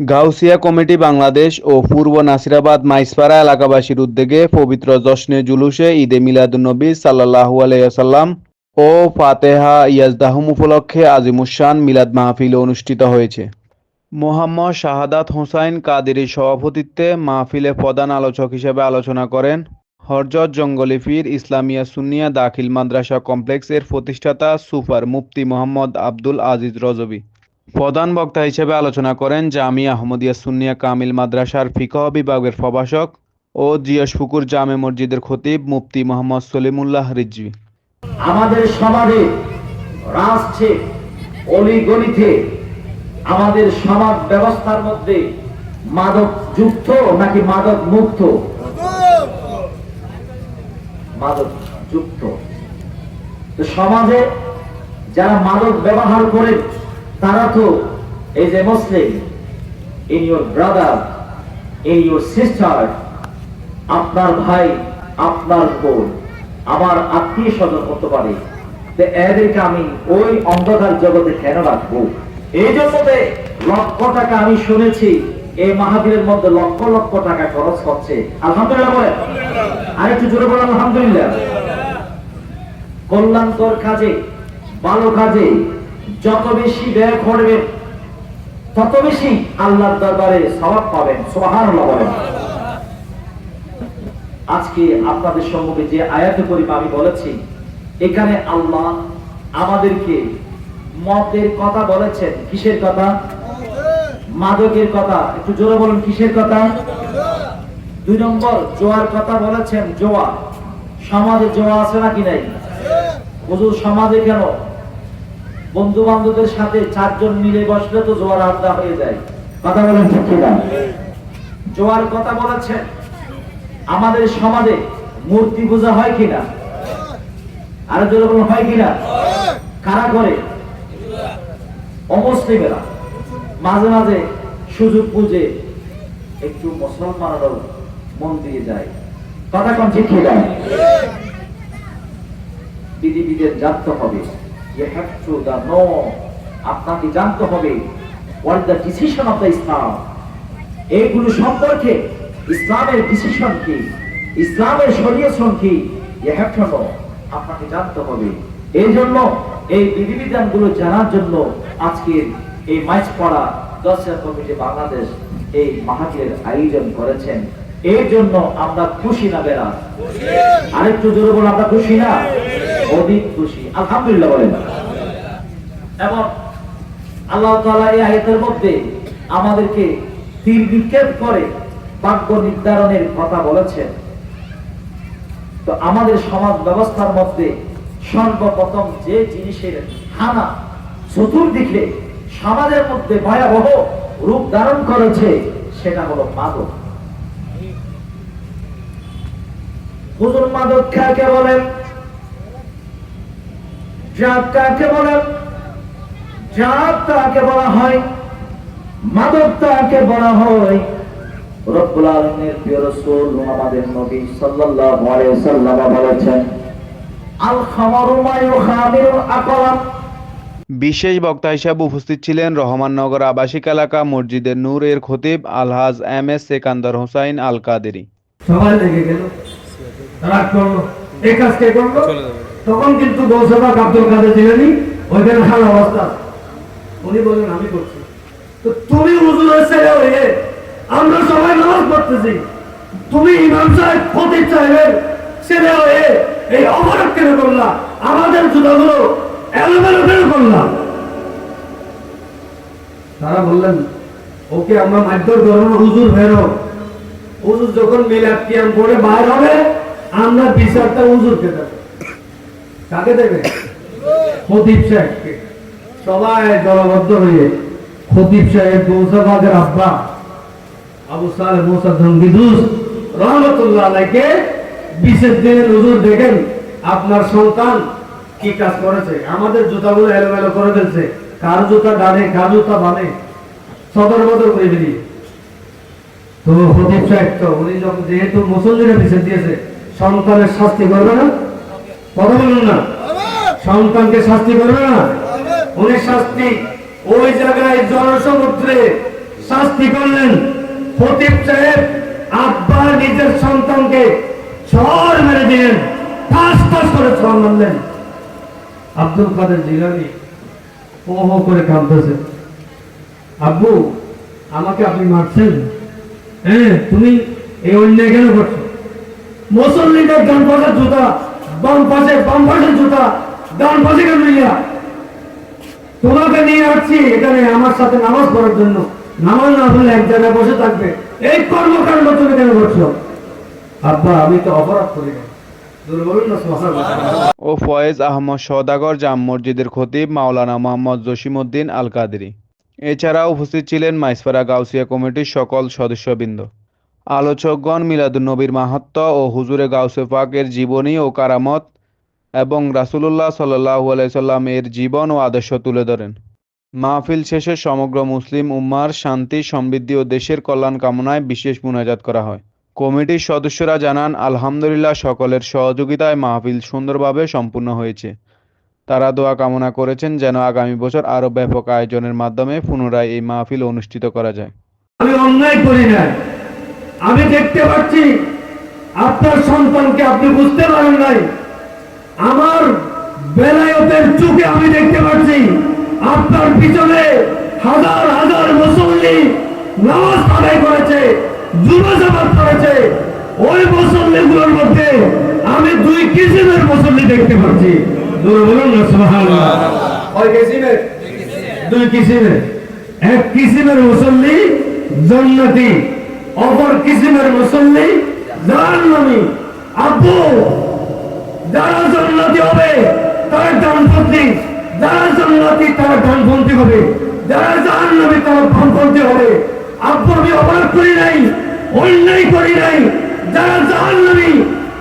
Gausia committee Bangladesh ও পূর্ব নাসিরাবাদ মাইসপাড়া এলাকাবাসীর উদ্যোগে পবিত্র জশ্নে জুলুসে ঈদে মিলাদুন্নবী সাল্লাহু আলাইসাল্লাম ও ফাতেহা ইয়াজদাহুম উপলক্ষে আজিমুসান মিলাদ মাহফিল অনুষ্ঠিত হয়েছে। মোহাম্মদ শাহাদাত হোসাইন কাদেরির সভাপতিত্বে মাহফিলে প্রধান আলোচক হিসেবে আলোচনা করেন হরজত জঙ্গলি পীর ইসলামিয়া সুনিয়া দাখিল মাদ্রাসা কমপ্লেক্সের প্রতিষ্ঠাতা সুপার মুফতি মোহাম্মদ আব্দুল আজিজ রজবি। প্রধান বক্তা হিসেবে আলোচনা করেন জামিয়া আহমদিয়া সুন্নিয়া কামিল মাদ্রাসার ফিকহ বিভাগের প্রভাষক ও জিয়সপুকুর জামে মসজিদের খতিব মুফতি মোহাম্মদ সলিমুল্লাহ রিজভি। আমাদের সমাজে রাষ্ট্রে অলিগলিতে আমাদের সমাজ ব্যবস্থার মধ্যে মাদক যুক্ত নাকি মাদক মুক্ত মাদক যুক্ত। তো সমাজে যারা মাদক ব্যবহার করে, তারা তো এই যে Muslim in your brother in your sister আপনার ভাই, আপনার বোন, আমার আত্মীয় স্বজন হতে পারে এদেরকে আমি ওই অন্ধকার জগতে কেন রাখব? এই জন্য লক্ষ টাকা আমি শুনেছি, এই মাহাবীরের মধ্যে লক্ষ লক্ষ টাকা খরচ হচ্ছে। আলহামদুলিল্লাহ বলেন। আর একটু জোরে বলেন, আলহামদুলিল্লাহ। কল্যাণকর কাজে, ভালো কাজে, যত বেশি ব্যয় করবেন, তত বেশি আল্লাহর দরবারে সওয়াব পাবেন, সুবহানাল্লাহ বলেন। আজকে আপনাদের সম্মুখে যে আয়াত করিম আমি বলেছি, এখানে আল্লাহ আমাদেরকে মতের কথা বলেছেন। কিসের কথা? মাদকের কথা। একটু জোরে বলুন, কিসের কথা? দুই নম্বর, জোয়ার কথা বলেছেন, জোয়া। সমাজে জোয়া আছে নাকি নাই? হুজুর, সমাজে কেন? বন্ধু বান্ধবদের সাথে চারজন মিলে বসলে তো জোয়ার আড্ডা হয়ে যায়। কথা বলেন জোয়ার কথা বলেছেন? আমাদের সমাজে মূর্তি পূজা হয় কিনা? আরও বলুন, হয় কিনা? কারা করে? অমুসলিমেরা। মাঝে মাঝে সুযোগ বুঝে একটু মুসলমানেরও মন দিয়ে যায়। কথা কোন ঠিক বিধিবিধের জানতে হবে আপনাকে জানতে হবে এইগুলো সম্পর্কে, ইসলামের ডিসিশন কি? ইসলামের শরীয়সন কি? আপনাকে জানতে হবে। এই জন্য এই বিধিবিধানগুলো জানার জন্য আজকের এই মাইচ পড়া দশরা কমিটি বাংলাদেশ এই মাহাতির আয়োজন করেছেন। এই জন্য আমরা খুশি না বেড়া? আরেকটু জোরে বলো আমরা খুশি না? অধিক খুশি। আলহামদুলিল্লাহ বলেন। এবং আল্লাহ তাআলা এই আয়াতের মধ্যে আমাদেরকে তীর নিক্ষেপ করে ভাগ্য নির্ধারণের কথা বলেছেন। তো আমাদের সমাজ ব্যবস্থার মধ্যে সর্বপ্রথম যে জিনিসের হানা চতুর্দিকে সমাজের মধ্যে ভয়াবহ রূপ ধারণ করেছে, সেটা হলো মাদক। হুজুর মাদক কাকে বলেন? জাত কাকে বলেন? জাত তাকে বলা হয় মাদক তাকে বলা হয়। রব্বুল আলামিনের প্রিয় রাসূল আমাদের নবী সাল্লাল্লাহু আলাইহি ওয়াসাল্লাম বলেছেন আল খামারু মা ইউখামিরুল আকলাম। বিশেষ বক্তা হিসেবে উপস্থিত ছিলেন রহমাননগর আবাসিক এলাকা মসজিদের নূর এর খতিব আলহাজ এম এস সেকান্দর হোসাইন আল কাদেরি সবাই লেগে গেল। রাগ করল। এই কাজ কে করল? তখন কিন্তু আব্দুল কাদের জিলানি ওইখানে অবস্থা। উনি আমি করছি। তো তুমি হুজুরের ছেলে হয়ে আমরা সবাই নামাজ পড়তেছি। তুমি ইমাম সাহেব সাহেবের ছেলে হয়ে এই অপরাধ কেন করলা? আমাদের জুতাগুলো এলোমেলো কেন করলাম তারা বললেন ওকে আমরা মারধর করব না, হুজুর বেরো। হুজুর যখন মিলাদ কিয়াম করে বাইর হবে আমরা বিচারটা হুজুরকে দেব? কাকে দেবে? খতিব সাহেবকে। সবাই দলবদ্ধ হয়ে খতিব সাহেব গৌসাবাদের আব্বা আবু সালে মোসা ধঙ্গিদুস রহমতুল্লাহ আলাইকে বিশেষ দিনে হুজুর দেখেন আপনার সন্তান কি কাজ করেছে? আমাদের জুতাগুলো এলোমেলো করে ফেলছে। কার জুতা ডানে, কার জুতা বামে? সদর বদর করে বেরিয়ে তো প্রদীপ সাহেব তো, উনি যখন যেহেতু মুসল্লিরা বিশেষ দিয়েছে সন্তানের শাস্তি করবে না? কথা বলুন না। সন্তানকে শাস্তি করবে না? উনি শাস্তি ওই জায়গায় জনসমুদ্রে শাস্তি করলেন। ফতিব সাহেব আব্বা নিজের সন্তানকে ছড় মেরে দিলেন। ঠাস ঠাস করে ছড় মারলেন। আব্দুল কাদের জিলানি ও হো করে কাঁদতেছে। আব্বু, আমাকে আপনি মারছেন? হ্যাঁ তুমি এই অন্যায় কেন করছ? মুসল্লিদের ডান পাশে জুতা, বাম পাশে বাম পাশে জুতা, ডান পাশে কেন তোমাকে নিয়ে আসছি এখানে আমার সাথে নামাজ পড়ার জন্য। নামাজ না পড়লে এক জায়গায় বসে থাকবে। এই কর্মকাণ্ড তুমি কেন করছ? আব্বা, আমি তো অপরাধ করি না। ও ফয়েজ আহমদ সওদাগর, জাম মসজিদের খতিব, মাওলানা মোহাম্মদ জসিমউদ্দিন আল কাদেরি এছাড়া উপস্থিত ছিলেন মাইসপাড়া গাউসিয়া কমিটির সকল সদস্যবৃন্দ। আলোচকগণ মিলাদুন্নবীর মাহাত্ম ও হুজুরে গাউসে পাকের জীবনী ও কারামত এবং রাসূলুল্লাহ সাল্লাল্লাহু আলাইহি সাল্লাম এর জীবন ও আদর্শ তুলে ধরেন। মাহফিল শেষে সমগ্র মুসলিম উম্মার শান্তি, সমৃদ্ধি ও দেশের কল্যাণ কামনায় বিশেষ মুনাজাত করা হয়। কমিটির সদস্যরা জানান, আলহামদুলিল্লাহ, সকলের সহযোগিতায় মাহফিল সুন্দরভাবে সম্পূর্ণ হয়েছে। তারা দোয়া কামনা করেছেন যেন আগামী বছর আরও ব্যাপক আয়োজনের মাধ্যমে পুনরায় এই মাহফিল অনুষ্ঠিত করা যায়। আমি অন্যায় করি না আমি দেখতে পাচ্ছি আপনার সন্তানকে আপনি বুঝতে পারেন নাই। আমার বেলায়তের চোখে আমি দেখতে পাচ্ছি আপনার পিছনে হাজার হাজার মুসল্লি নামাজ আদায় করেছে যুবজামাত করেছে। ওই মুসল্লিগুলোর মধ্যে আমি দুই কিসিমের মুসল্লি দেখতে পাচ্ছি। বলুন না সুবহানাল্লাহ। ওই কিসিমের? দুই কিসিমের। এক কিসিমের মুসল্লি জান্নাতি। অপর কিসিমের মুসল্লি? জাহান্নামী আব্বু, যারা জান্নাতি হবে, তারা ডানপন্থী যারা জান্নাতি, তারা ডানপন্থী হবে, যারা জাহান্নামী তারা বামপন্থী হবে। আব্বু আমি অপরাধ করি নাই, অন্যায় করি নাই, যারা জাহান্নামী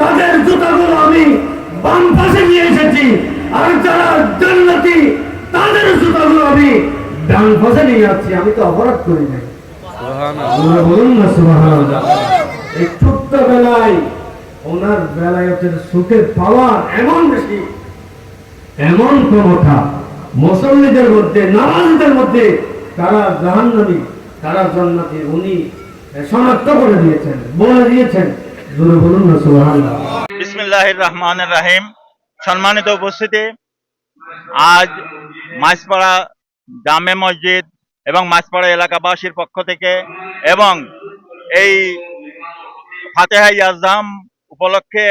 তাদের জুতাগুলো আমি বাম পাশে নিয়ে এসেছি, আর যারা জান্নাতি, তাদের জুতাগুলো আমি ডান পাশে নিয়ে যাচ্ছি, আমি তো অপরাধ করি নাই। আমরা বলুন না সুবহানাল্লাহ। এই ছোট্ট বেলায় ওনার বেলায়তের সুখের পাওয়ার এমন বেশি এমন ক্ষমতা মুসল্লিদের মধ্যে নামাজদের মধ্যে তারা জাহান্নামী তারা জান্নাতি উনি শনাক্ত করে দিয়েছেন বলে দিয়েছেন। জোরে বলুন না সুবহানাল্লাহ। বিসমিল্লাহির রহমানির রাহিম। সম্মানিত উপস্থিতি আজ মাছপাড়া জামে মসজিদ এবং মাছপাড়া এলাকাবাসীর পক্ষ থেকে এবং এই ফাতেহা ইয়াজদাম উপলক্ষে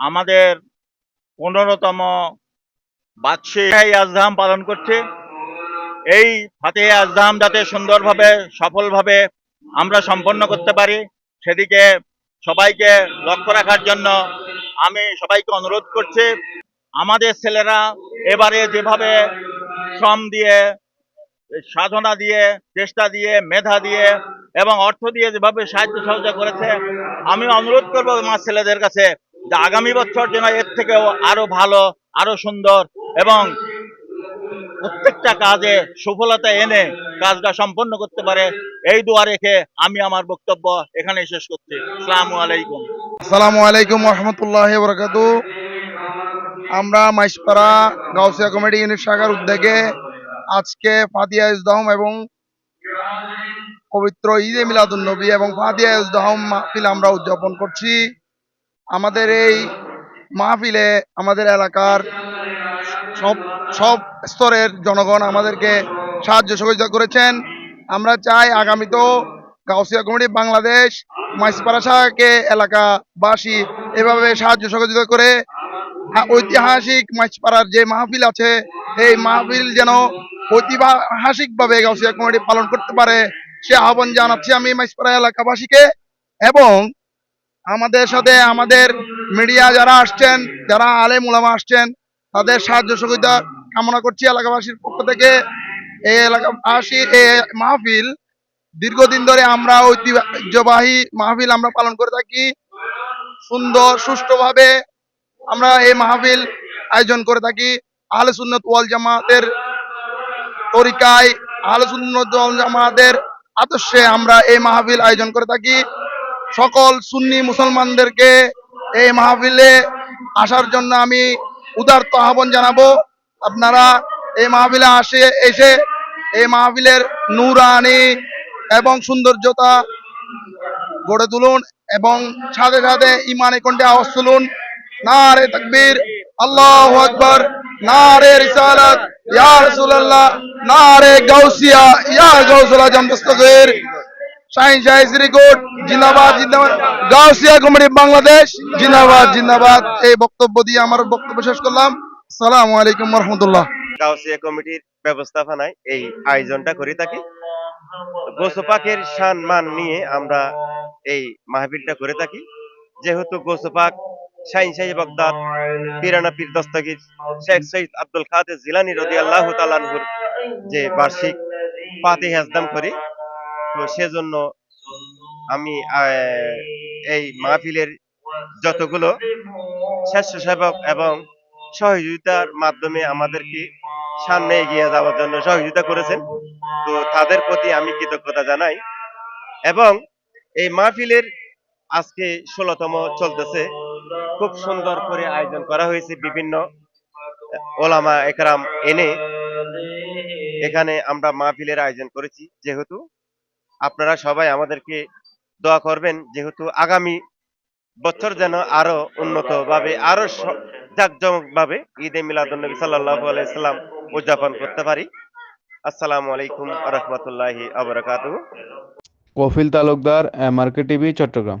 আমাদের পনেরোতম বার্ষিক ইয়াজদাম পালন করছে। এই ফাতেহা আজদাম যাতে সুন্দরভাবে, সফলভাবে আমরা সম্পন্ন করতে পারি, সেদিকে সবাইকে লক্ষ্য রাখার জন্য আমি সবাইকে অনুরোধ করছি। আমাদের ছেলেরা এবারে যেভাবে শ্রম দিয়ে সাধনা দিয়ে, চেষ্টা দিয়ে, মেধা দিয়ে এবং অর্থ দিয়ে যেভাবে সাহায্য সহযোগিতা করেছে, আমি অনুরোধ করব আমার ছেলেদের কাছে যে আগামী বছর যেন এর থেকেও আরও ভালো, আরও সুন্দর এবং প্রত্যেকটা কাজে সফলতা এনে কাজটা সম্পন্ন করতে পারে, এই দোয়া রেখে আমি আমার বক্তব্য এখানে শেষ করছি। আসসালামু আলাইকুম। আসসালামু আলাইকুম রহমতুল্লাহ আমরা মাইসপাড়া গাউসিয়া কমিটি ইউনিট শাখার উদ্যোগে আজকে ফাতিয়া ইজদাহম এবং পবিত্র ঈদে মিলাদুন নবী এবং ফাতিয়া ইজদাহম মাহফিল আমরা উদযাপন করছি। আমাদের এই মাহফিলে আমাদের এলাকার সব সব স্তরের জনগণ আমাদেরকে সাহায্য সহযোগিতা করেছেন। আমরা চাই আগামীতেও গাউসিয়া কমিটি বাংলাদেশ মাইসপাড়া শাখাকে এলাকাবাসী এভাবে সাহায্য সহযোগিতা করে। ঐতিহাসিক মাইসপাড়ার যে মাহফিল আছে, এই মাহফিল যেন ঐতিহাসিকভাবে গাউসিয়া কমিটি পালন করতে পারে। সে আহ্বান জানাচ্ছি আমি মাইসপাড়া এলাকাবাসীকে এবং আমাদের সাথে আমাদের মিডিয়া যারা আসছেন, যারা আলে উলামা আসছেন, তাদের সাহায্য সহযোগিতা কামনা করছি এলাকাবাসীর পক্ষ থেকে। এই এলাকাবাসীর এই মাহফিল, দীর্ঘদিন ধরে আমরা ঐতিহ্যবাহী মাহফিল আমরা পালন করে থাকি। সুন্দর, সুষ্ঠুভাবে আমরা এই মাহফিল আয়োজন করে থাকি। আহলে সুন্নত ওয়াল জামাতের তরিকায় জামাতের আদর্শে আমরা এই মাহফিল আয়োজন করে থাকি। সকল সুন্নি মুসলমানদেরকে এই মাহফিলে আসার জন্য আমি উদারত আহ্বান জানাব। আপনারা এই মাহফিলে আসে, এসে এই মাহফিলের নূরানি এবং সৌন্দর্যতা গড়ে তুলুন এবং সাথে সাথে ইমানে কণ্ঠে আওয়াজ তুলুন। নারে তাকবীর, আল্লাহ আকবর, নারে রিসালাত। বাংলাদেশ, জিন্দাবাদ জিন্দাবাদ। এই বক্তব্য দিয়ে আমার বক্তব্য শেষ করলাম। আসসালামু আলাইকুম রহমতুল্লাহ গাউসিয়া কমিটির ব্যবস্থাপনায় এই আয়োজনটা করে থাকি। গোসু পাকের সম্মান নিয়ে আমরা এই মাহফিলটা করে থাকি। যেহেতু গোসু পাক শাহিন শাহী বগদাদ পিরানা পীর দস্তগীর, শেখ সৈয়দ আব্দুল কাদের জিলানি রদি আল্লাহ তালানহুর যে বার্ষিক পাতি হাজদাম করি। তো সেজন্য আমি এই মাহফিলের যতগুলো স্বেচ্ছাসেবক এবং সহযোগিতার মাধ্যমে আমাদেরকে সামনে এগিয়ে যাওয়ার জন্য সহযোগিতা করেছেন, তো তাদের প্রতি আমি কৃতজ্ঞতা জানাই। এবং এই মাহফিলের আজকে ষোলতম চলতেছে। খুব সুন্দর করে আয়োজন করা হয়েছে বিভিন্ন ওলামা একরাম এনে। এখানে আমরা মাহফিলের আয়োজন করেছি, যেহেতু আপনারা সবাই আমাদেরকে দোয়া করবেন, যেহেতু আগামী বছর যেন আরও উন্নত ভাবে আরও জাকজমক ভাবে ঈদে সাল্লাল্লাহু আলাইহি সাল্লাম উদযাপন করতে পারি। আসসালামু আলাইকুম রহমতুল্লাহি আবরাকাতুহু কফিল তালুকদার এমআরকে টিভি, চট্টগ্রাম।